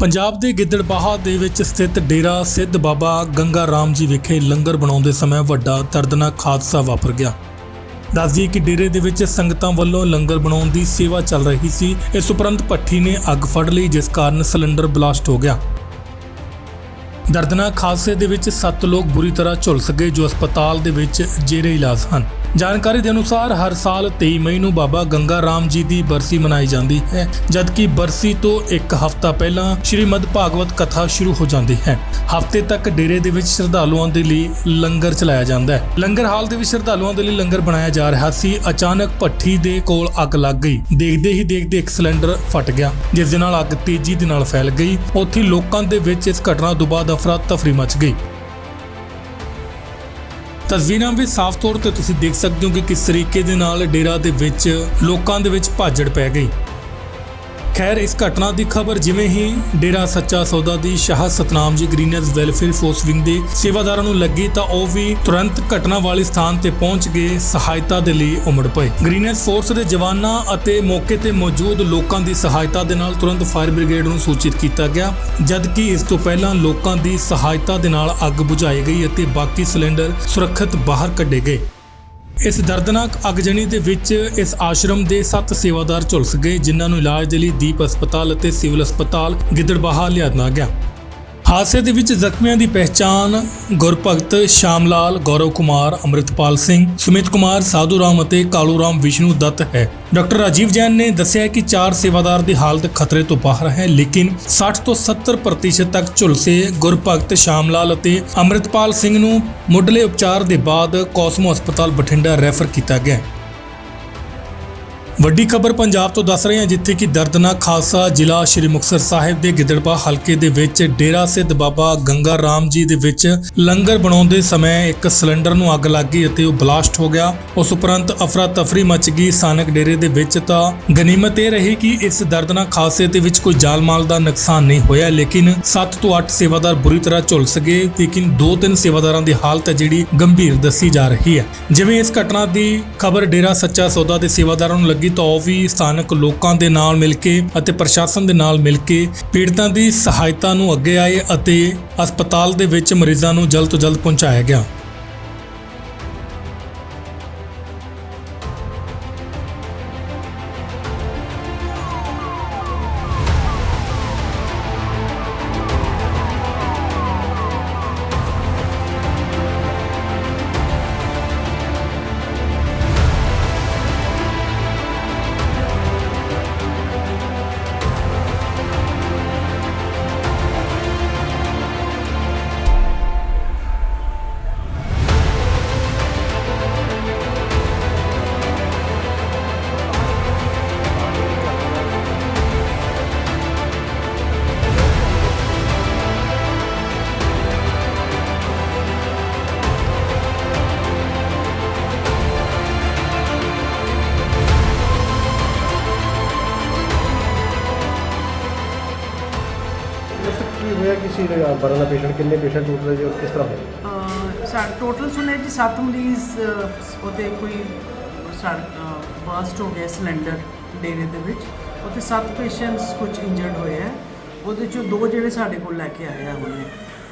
ਪੰਜਾਬ ਦੇ ਗਿੱਦੜਬਾਹਾ ਦੇ ਵਿੱਚ ਸਥਿਤ ਡੇਰਾ ਸਿੱਧ ਬਾਬਾ ਗੰਗਾ ਰਾਮ ਜੀ ਵਿਖੇ ਲੰਗਰ ਬਣਾਉਂਦੇ ਸਮੇਂ ਵੱਡਾ ਦਰਦਨਾਕ ਹਾਦਸਾ ਵਾਪਰ ਗਿਆ। ਦੱਸਦੀ ਕਿ ਡੇਰੇ ਦੇ ਵਿੱਚ ਸੰਗਤਾਂ ਵੱਲੋਂ ਲੰਗਰ ਬਣਾਉਣ ਦੀ ਸੇਵਾ ਚੱਲ ਰਹੀ ਸੀ। ਇਸ ਉਪਰੰਤ ਭੱਠੀ ਨੇ ਅੱਗ ਫੜ ਲਈ, ਜਿਸ ਕਾਰਨ ਸਿਲੰਡਰ ਬਲਾਸਟ ਹੋ ਗਿਆ। ਦਰਦਨਾਕ ਹਾਦਸੇ ਦੇ ਵਿੱਚ 7 ਲੋਕ ਬੁਰੀ ਤਰ੍ਹਾਂ ਝੁਲਸ ਗਏ ਜੋ ਹਸਪਤਾਲ ਦੇ ਵਿੱਚ ਜੇਰੇ ਇਲਾਜ ਹਨ। ਜਾਣਕਾਰੀ ਦੇ ਅਨੁਸਾਰ ਹਰ ਸਾਲ 23 ਮਈ ਨੂੰ ਬਾਬਾ ਗੰਗਾ ਰਾਮ ਜੀ ਦੀ ਬਰਸੀ ਮਨਾਈ ਜਾਂਦੀ ਹੈ, ਜਦਕਿ ਬਰਸੀ ਤੋਂ ਇੱਕ ਹਫ਼ਤਾ ਪਹਿਲਾਂ ਸ਼੍ਰੀਮਦ ਭਾਗਵਤ ਕਥਾ ਸ਼ੁਰੂ ਹੋ ਜਾਂਦੀ ਹੈ। ਹਫ਼ਤੇ ਤੱਕ ਡੇਰੇ ਦੇ ਵਿੱਚ ਸ਼ਰਧਾਲੂਆਂ ਦੇ ਲਈ ਲੰਗਰ ਚਲਾਇਆ ਜਾਂਦਾ ਹੈ। ਲੰਗਰ ਹਾਲ ਦੇ ਵਿੱਚ ਸ਼ਰਧਾਲੂਆਂ ਦੇ ਲਈ ਲੰਗਰ ਬਣਾਇਆ ਜਾ ਰਿਹਾ ਸੀ। ਅਚਾਨਕ ਭੱਠੀ ਦੇ ਕੋਲ ਅੱਗ ਲੱਗ ਗਈ। ਦੇਖਦੇ ਹੀ ਦੇਖਦੇ ਇੱਕ ਸਿਲੰਡਰ ਫਟ ਗਿਆ, ਜਿਸ ਦੇ ਨਾਲ ਅੱਗ ਤੇਜ਼ੀ ਦੇ ਨਾਲ ਫੈਲ ਗਈ। ਉੱਥੇ ਲੋਕਾਂ ਦੇ ਵਿੱਚ ਇਸ ਘਟਨਾ ਤੋਂ ਬਾਅਦ ਅਫਰਾ ਤਫਰੀ ਮਚ ਗਈ। ਤਸਵੀਰਾਂ ਵਿੱਚ ਸਾਫ਼ ਤੌਰ ਤੇ ਤੁਸੀਂ ਦੇਖ ਸਕਦੇ ਹੋ ਕਿ ਕਿਸ ਤਰੀਕੇ ਦੇ ਨਾਲ ਡੇਰਾ ਦੇ ਵਿੱਚ ਲੋਕਾਂ ਦੇ ਵਿੱਚ ਭਾਜੜ ਪੈ ਗਈ। ਖੈਰ, ਇਸ ਘਟਨਾ ਦੀ ਖਬਰ ਜਿਵੇਂ ਹੀ ਡੇਰਾ ਸੱਚਾ ਸੌਦਾ ਦੀ ਸ਼ਾਹ ਸਤਨਾਮ ਜੀ ਗ੍ਰੀਨਰਸ ਵੈਲਫੇਅਰ ਫੋਰਸ ਵਿੰਗ ਦੇ ਸੇਵਾਦਾਰਾਂ ਨੂੰ ਲੱਗੀ ਤਾਂ ਉਹ ਵੀ ਤੁਰੰਤ ਘਟਨਾ ਵਾਲੇ ਸਥਾਨ ਤੇ ਪਹੁੰਚ ਗਏ, ਸਹਾਇਤਾ ਦੇ ਲਈ ਉਮੜ ਪਏ। ਗ੍ਰੀਨਰਸ ਫੋਰਸ ਦੇ ਜਵਾਨਾਂ ਅਤੇ ਮੌਕੇ ਤੇ ਮੌਜੂਦ ਲੋਕਾਂ ਦੀ ਸਹਾਇਤਾ ਦੇ ਨਾਲ ਤੁਰੰਤ ਫਾਇਰ ਬ੍ਰਿਗੇਡ ਨੂੰ ਸੂਚਿਤ ਕੀਤਾ ਗਿਆ, ਜਦਕਿ ਇਸ ਤੋਂ ਪਹਿਲਾਂ ਲੋਕਾਂ ਦੀ ਸਹਾਇਤਾ ਦੇ ਨਾਲ ਅੱਗ ਬੁਝਾਈ ਗਈ ਅਤੇ ਬਾਕੀ ਸਿਲੰਡਰ ਸੁਰੱਖਿਅਤ ਬਾਹਰ ਕੱਢੇ ਗਏ। ਇਸ ਦਰਦਨਾਕ ਅਗਜਣੀ ਦੇ ਵਿੱਚ ਇਸ ਆਸ਼ਰਮ ਦੇ 7 ਸੇਵਾਦਾਰ ਝੁਲਸ ਗਏ, ਜਿਨ੍ਹਾਂ ਨੂੰ ਇਲਾਜ ਦੇ ਲਈ ਦੀਪ ਹਸਪਤਾਲ ਅਤੇ ਸਿਵਲ ਹਸਪਤਾਲ ਗਿੱਦੜਬਾਹਾ ਲਿਆਂਦਾ ਗਿਆ। ਹਾਦਸੇ ਦੇ ਵਿੱਚ ਜ਼ਖਮੀਆਂ ਦੀ ਪਹਿਚਾਣ ਗੁਰਭਗਤ ਸ਼ਾਮਲਾਲ ਗੌਰਵ ਕੁਮਾਰ, ਅੰਮ੍ਰਿਤਪਾਲ ਸਿੰਘ, ਸੁਮਿਤ ਕੁਮਾਰ, ਸਾਧੂ ਰਾਮ ਅਤੇ ਕਾਲੂ ਰਾਮ ਵਿਸ਼ਨੂੰ ਦੱਤ ਹੈ। ਡਾਕਟਰ ਰਾਜੀਵ ਜੈਨ ਨੇ ਦੱਸਿਆ ਕਿ ਚਾਰ ਸੇਵਾਦਾਰ ਦੀ ਹਾਲਤ ਖਤਰੇ ਤੋਂ ਬਾਹਰ ਹੈ, ਲੇਕਿਨ 60 ਤੋਂ 70% ਤੱਕ ਝੁਲਸੇ ਗੁਰਭਗਤ ਸ਼ਾਮਲਾਲ ਅਤੇ ਅੰਮ੍ਰਿਤਪਾਲ ਸਿੰਘ ਨੂੰ ਮੁੱਢਲੇ ਉਪਚਾਰ ਦੇ ਬਾਅਦ ਕੋਸਮੋ ਹਸਪਤਾਲ ਬਠਿੰਡਾ ਰੈਫਰ ਕੀਤਾ ਗਿਆ ਵੱਡੀ ਖਬਰ ਪੰਜਾਬ ਤੋਂ ਦੱਸ ਰਹੇ ਹਾਂ, ਜਿੱਥੇ ਕਿ ਦਰਦਨਾਕ ਖਾਲਸਾ ਜ਼ਿਲ੍ਹਾ ਸ਼੍ਰੀ ਮੁਕਤਸਰ ਸਾਹਿਬ ਦੇ ਗਿੱਦੜਪਾ ਹਲਕੇ ਦੇ ਵਿੱਚ ਡੇਰਾ ਸਿੱਧ ਬਾਬਾ ਗੰਗਾ ਰਾਮ ਜੀ ਦੇ ਵਿੱਚ ਲੰਗਰ ਬਣਾਉਂਦੇ ਸਮੇਂ ਇੱਕ ਸਿਲੰਡਰ ਨੂੰ ਅੱਗ ਲੱਗ ਗਈ ਅਤੇ ਉਹ ਬਲਾਸਟ ਹੋ ਗਿਆ। ਉਸ ਉਪਰੰਤ ਅਫਰਾ ਤਫਰੀ ਮਚ ਗਈ। ਸਾਨਕ ਡੇਰੇ ਦੇ ਵਿੱਚ ਤਾਂ ਗਨੀਮਤ ਇਹ ਰਹੀ ਕਿ ਇਸ ਦਰਦਨਾਕ ਹਾਦਸੇ ਦੇ ਵਿੱਚ ਕੋਈ ਜਾਨ ਮਾਲ ਦਾ ਨੁਕਸਾਨ ਨਹੀਂ ਹੋਇਆ, ਲੇਕਿਨ 7 ਤੋਂ 8 ਸੇਵਾਦਾਰ ਬੁਰੀ ਤਰ੍ਹਾਂ ਝੁਲਸ ਗਏ, ਲੇਕਿਨ 2-3 ਸੇਵਾਦਾਰਾਂ ਦੀ ਹਾਲਤ ਹੈ ਜਿਹੜੀ ਗੰਭੀਰ ਦੱਸੀ ਜਾ ਰਹੀ ਹੈ। ਜਿਵੇਂ ਇਸ ਘਟਨਾ ਦੀ ਖਬਰ ਡੇਰਾ ਸੱਚਾ ਸੌਦਾ ਦੇ ਸੇਵਾਦਾਰਾਂ ਨੂੰ ਲੱਗੀ ਤਾਂ ਉਹ ਵੀ ਸਥਾਨਕ ਲੋਕਾਂ ਦੇ ਨਾਲ ਮਿਲ ਕੇ ਅਤੇ ਪ੍ਰਸ਼ਾਸਨ ਦੇ ਨਾਲ ਮਿਲ ਕੇ ਪੀੜਤਾਂ ਦੀ ਸਹਾਇਤਾ ਨੂੰ ਅੱਗੇ ਆਏ ਅਤੇ ਹਸਪਤਾਲ ਦੇ ਵਿੱਚ ਮਰੀਜ਼ਾਂ ਨੂੰ ਜਲਦ ਤੋਂ ਜਲਦ ਪਹੁੰਚਾਇਆ ਗਿਆ। ਕੀ ਹੋਇਆ ਕਿਸੇ ਦੇ ਬਰਨ ਦਾ ਪੇਸ਼ੈਂਟ ਕਿੰਨੇ ਪੇਸ਼ੈਂਟ ਟੋਟਲ ਜੀ ਔਰ ਕਿਸ ਤਰ੍ਹਾਂ ਹੋਇਆ ਸਾਡੇ ਟੋਟਲ ਸੁਣਿਆ ਜੀ 7 ਮਰੀਜ਼ ਅਹ, ਉਹਦੇ ਕੋਈ ਬਾਸਟ ਹੋ ਗਿਆ ਸਿਲੰਡਰ ਡੇਰੇ ਦੇ ਵਿੱਚ। ਉਹਦੇ 7 ਪੇਸ਼ੈਂਟਸ ਕੁਝ ਇੰਜਰਡ ਹੋਏ ਹੈ ਉਹਦੇ ਚੋਂ ਦੋ ਜਿਹੜੇ ਸਾਡੇ ਕੋਲ ਲੈ ਕੇ ਆਏ ਆ ਹੁਣੇ।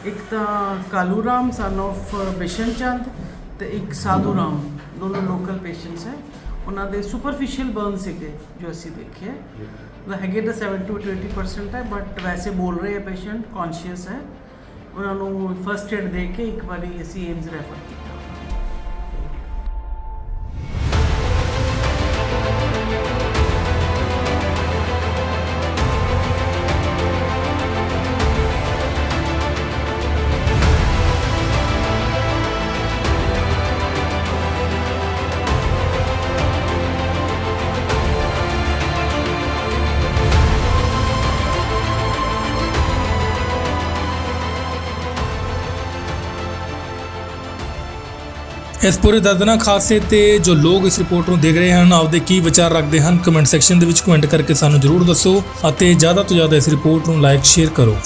ਇੱਕ ਤਾਂ ਕਾਲੂ ਰਾਮ ਸਨ of ਬਿਸ਼ਨ ਚੰਦ ਤੇ ਇੱਕ ਸਾਧੂ ਰਾਮ। ਦੋਨੋਂ ਲੋਕਲ ਪੇਸ਼ੈਂਟਸ ਹੈ। ਉਹਨਾਂ ਦੇ ਸੁਪਰਫੀਸ਼ੀਅਲ ਬਰਨ ਸੀਗੇ ਜੋ ਅਸੀਂ ਦੇਖੇ। ਉਹ ਹੈਗੇ ਤਾਂ 7 to 20% ਹੈ ਬਟ ਵੈਸੇ ਬੋਲ ਰਹੇ ਹੈ ਪੇਸ਼ੈਂਟ ਕੌਨਸ਼ੀਅਸ ਹੈ। ਉਹਨਾਂ ਨੂੰ ਫਰਸਟ ਏਡ ਦੇ ਕੇ ਇੱਕ ਵਾਰੀ ਅਸੀਂ ਏਮਸ ਰੈਫਰ ਕੀਤਾ। ਇਸ ਪੂਰੇ ਦਰਦਨਾਕ ਹਾਦਸੇ ਤੇ ਜੋ ਲੋਕ ਇਸ ਰਿਪੋਰਟ ਨੂੰ ਦੇਖ ਰਹੇ ਹਨ, ਆਪਦੇ ਕੀ ਵਿਚਾਰ ਰੱਖਦੇ ਹਨ, ਕਮੈਂਟ ਸੈਕਸ਼ਨ ਦੇ ਵਿੱਚ ਕਮੈਂਟ ਕਰਕੇ ਸਾਨੂੰ ਜਰੂਰ ਦੱਸੋ ਅਤੇ ਜ਼ਿਆਦਾ ਤੋਂ ਜ਼ਿਆਦਾ ਇਸ ਰਿਪੋਰਟ ਨੂੰ ਲਾਈਕ ਸ਼ੇਅਰ ਕਰੋ।